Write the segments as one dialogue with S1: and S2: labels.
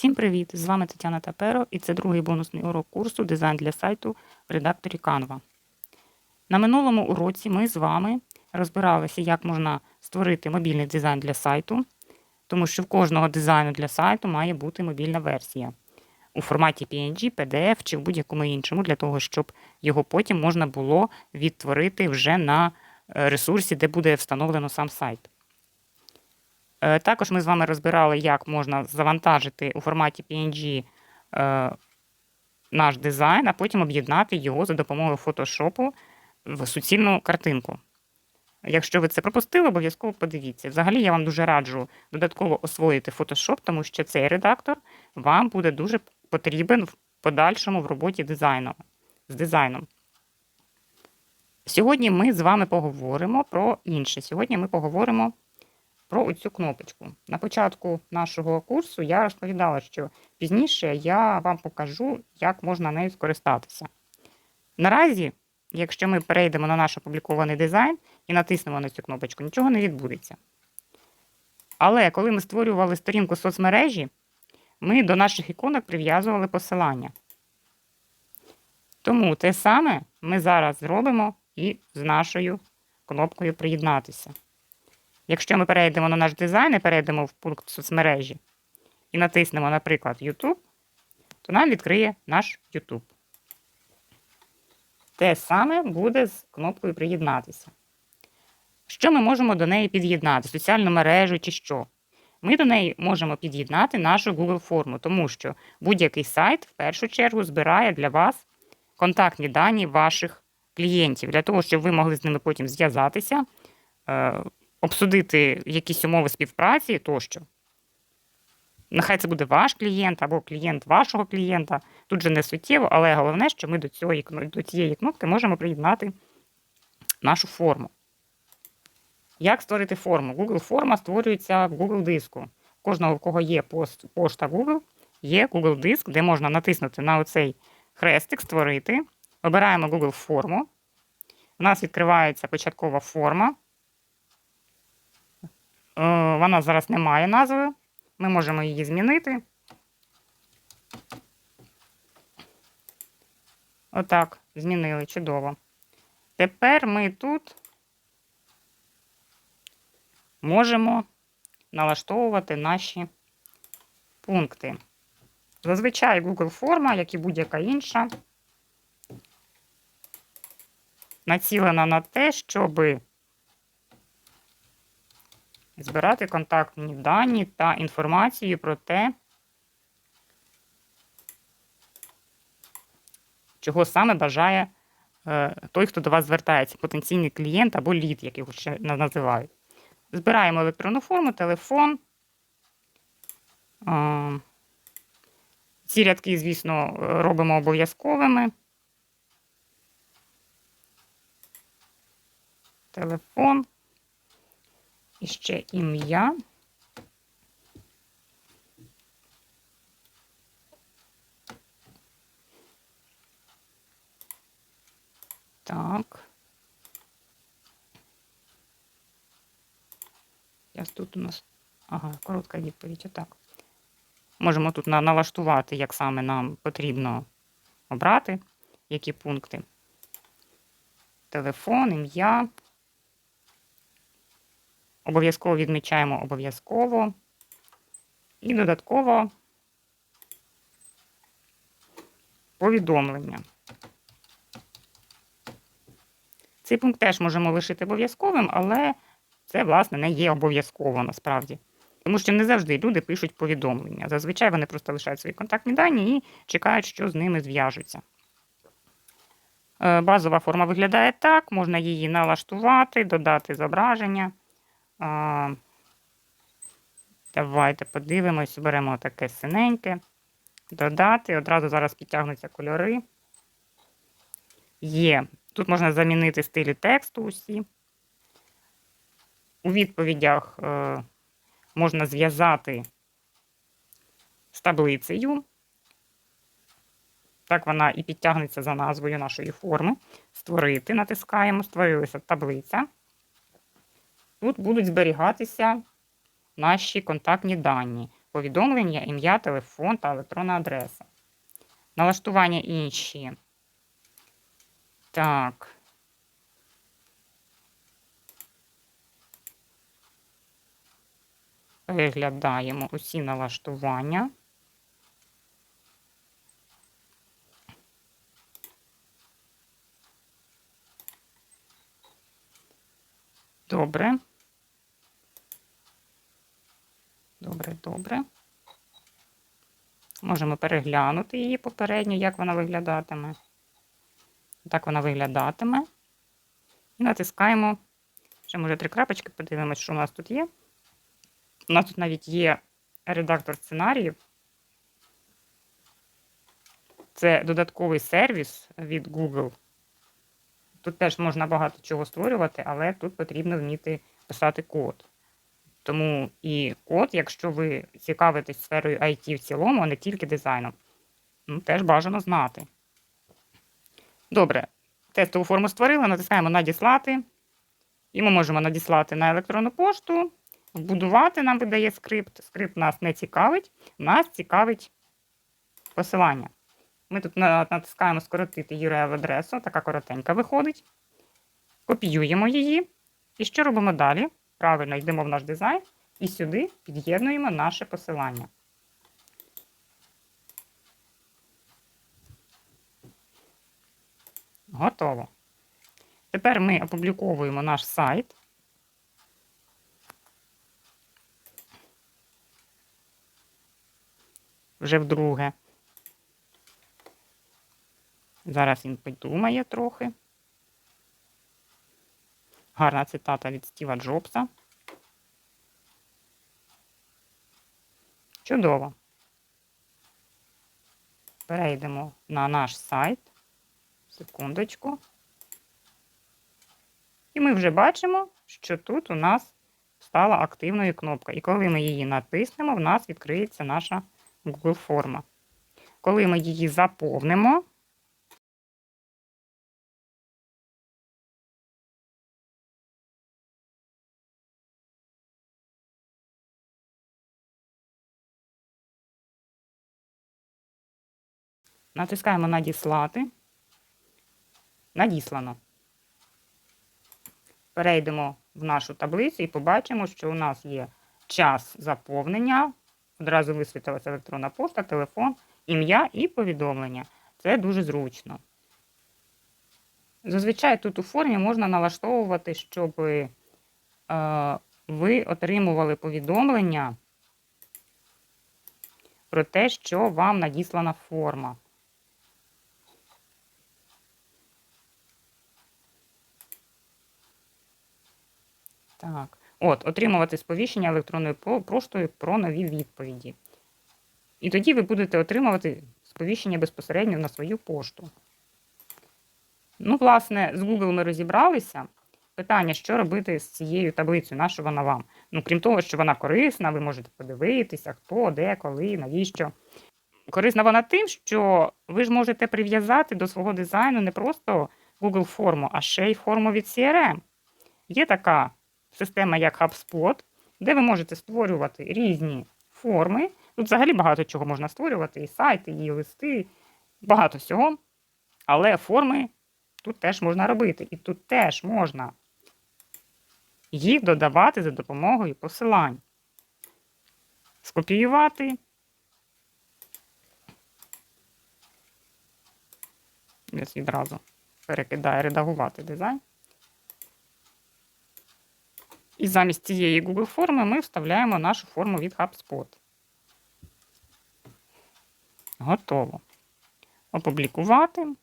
S1: Всім привіт! З вами Тетяна Таперо і це другий бонусний урок курсу Дизайн для сайту в редакторі Canva. На минулому уроці ми з вами розбиралися, як можна створити мобільний дизайн для сайту, тому що в кожного дизайну для сайту має бути мобільна версія у форматі PNG, PDF чи в будь-якому іншому, для того, щоб його потім можна було відтворити вже на е, ресурсі, де буде встановлено сам сайт. Е, Також ми з вами розбирали, як можна завантажити у форматі PNG е, наш дизайн, а потім об'єднати його за допомогою фотошопу в суцільну картинку. Якщо ви це пропустили, обов'язково подивіться. Взагалі, я вам дуже раджу додатково освоїти Photoshop, тому що цей редактор вам буде дуже потрібен в подальшому в роботі дизайну, з дизайном. Сьогодні ми з вами поговоримо про інше. Сьогодні ми поговоримо про оцю кнопочку. На початку нашого курсу я розповідала, що пізніше я вам покажу, як можна нею скористатися. Наразі, якщо ми перейдемо на наш опублікований дизайн і натиснемо на цю кнопочку, нічого не відбудеться. Але коли ми створювали сторінку соцмережі, ми до наших іконок прив'язували посилання. Тому те саме ми зараз зробимо і з нашою кнопкою Приєднатися. Якщо ми перейдемо на наш дизайн і перейдемо в пункт соцмережі і натиснемо, наприклад, YouTube, то нам відкриє наш YouTube. Те саме буде з кнопкою Приєднатися. Що ми можемо до неї під'єднати? Соціальну мережу чи що? Ми до неї можемо під'єднати нашу Google форму, тому що будь-який сайт в першу чергу збирає для вас контактні дані ваших клієнтів, для того, щоб ви могли з ними потім зв'язатися, е, обсудити якісь умови співпраці тощо. Нехай це буде ваш клієнт або клієнт вашого клієнта. Тут же не суттєво, але головне, що ми до, цього, до цієї кнопки можемо приєднати нашу форму. Як створити форму? Google форма створюється в Google диску. У кожного, в кого є пост, пошта Google, є Google диск, де можна натиснути на оцей хрестик, створити. Обираємо Google форму. У нас відкривається початкова форма. Е, Вона зараз не має назви. Ми можемо її змінити. Отак, змінили, чудово. Тепер ми тут можемо налаштовувати наші пункти. Зазвичай Google форма, як і будь-яка інша, націлена на те, щоб збирати контактні дані та інформацію про те, чого саме бажає е, той, хто до вас звертається, потенційний клієнт або лід, як його ще називають. Збираємо електронну форму, телефон. Е, ці рядки, звісно, робимо обов'язковими. Телефон. І ще ім'я. Так. Зараз тут у нас. Ага, коротка відповідь. Отак. Можемо тут на- налаштувати, як саме нам потрібно обрати, які пункти. Телефон, ім'я. Обов'язково відмічаємо обов'язково. І додатково повідомлення. Цей пункт теж можемо лишити обов'язковим, але це, власне, не є обов'язково насправді. Тому що не завжди люди пишуть повідомлення. Зазвичай вони просто лишають свої контактні дані і чекають, що з ними зв'яжуться. Е, Базова форма виглядає так, можна її налаштувати, додати зображення. А, Давайте подивимось, беремо таке синеньке, додати. Одразу зараз підтягнуться кольори. Є. Тут можна замінити стилі тексту усі. У відповідях е, можна зв'язати з таблицею. Так вона і підтягнеться за назвою нашої форми. Створити, натискаємо, створилася таблиця. Тут будуть зберігатися наші контактні дані. повідомлення, ім'я, телефон та електронна адреса. Налаштування інші. Так. Переглядаємо усі налаштування. Добре. Добре, добре. Можемо переглянути її попередньо, як вона виглядатиме. Так вона виглядатиме. І натискаємо. Ще, може, три крапочки, подивимось, що у нас тут є. У нас тут навіть є редактор сценаріїв. Це додатковий сервіс від Google. Тут теж можна багато чого створювати, але тут потрібно вміти писати код. Тому і код, якщо ви цікавитесь сферою IT в цілому, а не тільки дизайном, ну, теж бажано знати. Добре, тестову форму створили, натискаємо Надіслати. І ми можемо надіслати на електронну пошту, вбудувати нам видає скрипт. Скрипт нас не цікавить, нас цікавить посилання. Ми тут натискаємо скоротити URL-адресу, така коротенька виходить. Копіюємо її. І що робимо далі? Правильно йдемо в наш дизайн і сюди під'єднуємо наше посилання. Готово. Тепер ми опубліковуємо наш сайт. Вже вдруге. Зараз він подумає трохи. Гарна цитата від Стіва Джобса. Чудово. Перейдемо на наш сайт. Секундочку. І ми вже бачимо, що тут у нас стала активною кнопка. І коли ми її натиснемо, в нас відкриється наша Google форма. Коли ми її заповнимо, натискаємо Надіслати. Надіслано. Перейдемо в нашу таблицю і побачимо, що у нас є час заповнення. Одразу висвітилася електронна пошта, телефон, ім'я і повідомлення. Це дуже зручно. Зазвичай тут у формі можна налаштовувати, щоб е, ви отримували повідомлення про те, що вам надіслана форма. Так. От, отримувати сповіщення електронною поштою про нові відповіді. І тоді ви будете отримувати сповіщення безпосередньо на свою пошту. Ну, власне, з Google ми розібралися. Питання, що робити з цією таблицею, на що вона вам? Ну, крім того, що вона корисна, ви можете подивитися, хто, де, коли, навіщо. Корисна вона тим, що ви ж можете прив'язати до свого дизайну не просто Google форму, а ще й форму від CRM. Є така система, як HubSpot, де ви можете створювати різні форми. Тут взагалі багато чого можна створювати, і сайти, і листи, багато всього. Але форми тут теж можна робити. І тут теж можна їх додавати за допомогою посилань. Скопіювати. Десь відразу перекидає редагувати дизайн. І замість цієї Google форми ми вставляємо нашу форму від HubSpot. Готово. Опублікувати.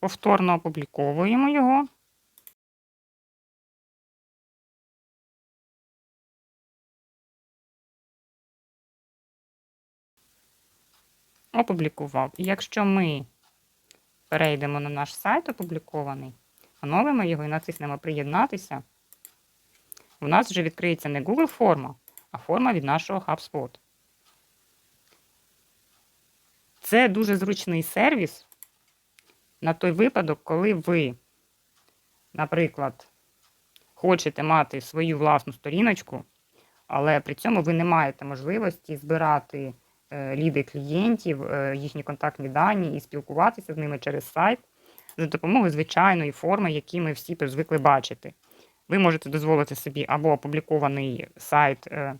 S1: Повторно опубліковуємо його. Опублікував. І якщо ми перейдемо на наш сайт опублікований, оновимо його і натиснемо Приєднатися, у нас вже відкриється не Google форма, а форма від нашого HubSpot. Це дуже зручний сервіс на той випадок, коли ви, наприклад, хочете мати свою власну сторіночку, але при цьому ви не маєте можливості збирати е, ліди клієнтів, е, їхні контактні дані і спілкуватися з ними через сайт за допомогою звичайної форми, які ми всі звикли бачити. Ви можете дозволити собі або опублікований сайт е,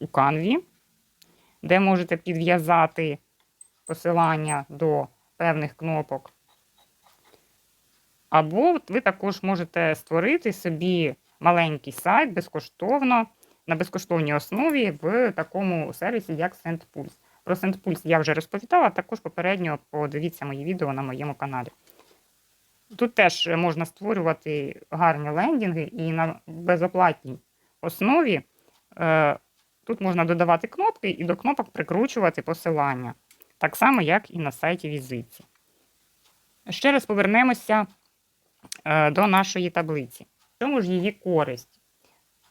S1: у Canvі, де можете підв'язати посилання до певних кнопок. Або ви також можете створити собі маленький сайт безкоштовно на безкоштовній основі в такому сервісі, як SendPulse. Про SendPulse я вже розповідала, також попередньо подивіться мої відео на моєму каналі. Тут теж можна створювати гарні лендінги і на безоплатній основі е, тут можна додавати кнопки і до кнопок прикручувати посилання. Так само, як і на сайті візиті. Ще раз повернемося е, до нашої таблиці. В чому ж її користь?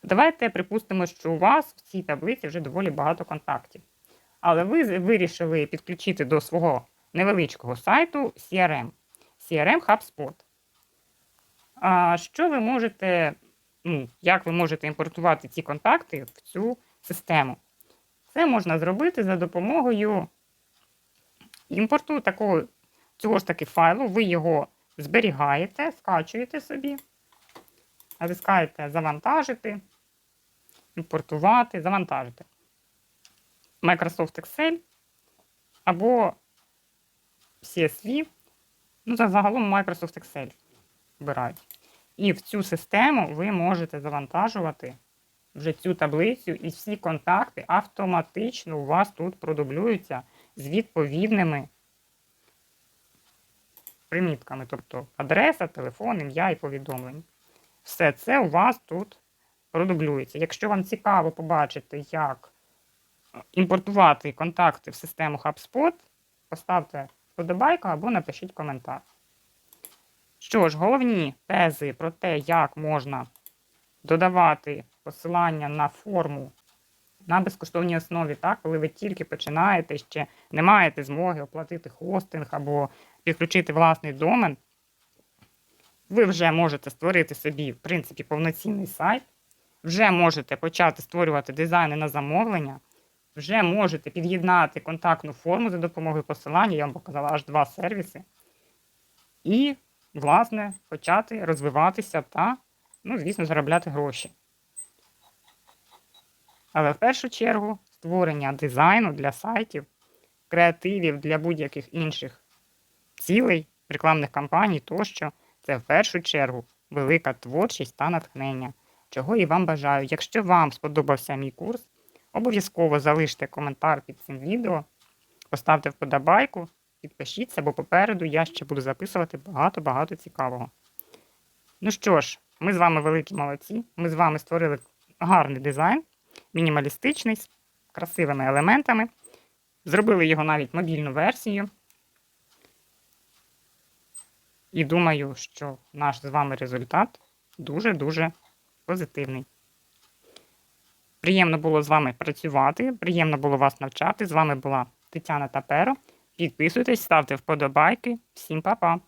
S1: Давайте припустимо, що у вас в цій таблиці вже доволі багато контактів. Але ви вирішили підключити до свого невеличкого сайту CRM. CRM HubSpot. А що ви можете, ну, як ви можете імпортувати ці контакти в цю систему? Це можна зробити за допомогою імпорту такого, цього ж таки файлу. Ви його зберігаєте, скачуєте собі, натискаєте завантажити, імпортувати, завантажити. Microsoft Excel або CSV, ну, за- загалом Microsoft Excel вбирають. І в цю систему ви можете завантажувати вже цю таблицю, і всі контакти автоматично у вас тут продублюються з відповідними примітками, тобто адреса, телефон, ім'я і повідомлення. Все це у вас тут продублюється. Якщо вам цікаво побачити, як імпортувати контакти в систему HubSpot, поставте вподобайку або напишіть коментар. Що ж, головні тези про те, як можна додавати посилання на форму на безкоштовній основі, так, коли ви тільки починаєте, ще не маєте змоги оплатити хостинг або підключити власний домен, ви вже можете створити собі, в принципі, повноцінний сайт, вже можете почати створювати дизайни на замовлення, вже можете під'єднати контактну форму за допомогою посилання, я вам показала аж два сервіси. І, власне, почати розвиватися та, ну, звісно, заробляти гроші. Але в першу чергу створення дизайну для сайтів, креативів для будь-яких інших цілей, рекламних кампаній тощо це в першу чергу велика творчість та натхнення, чого і вам бажаю. Якщо вам сподобався мій курс, обов'язково залиште коментар під цим відео, поставте вподобайку, підпишіться, бо попереду я ще буду записувати багато-багато цікавого. Ну що ж, ми з вами великі молодці. Ми з вами створили гарний дизайн, мінімалістичний, з красивими елементами. Зробили його навіть мобільну версію. І думаю, що наш з вами результат дуже-дуже позитивний. Приємно було з вами працювати, приємно було вас навчати. З вами була Тетяна Таперо. Підписуйтесь, ставте вподобайки. Всім па-па!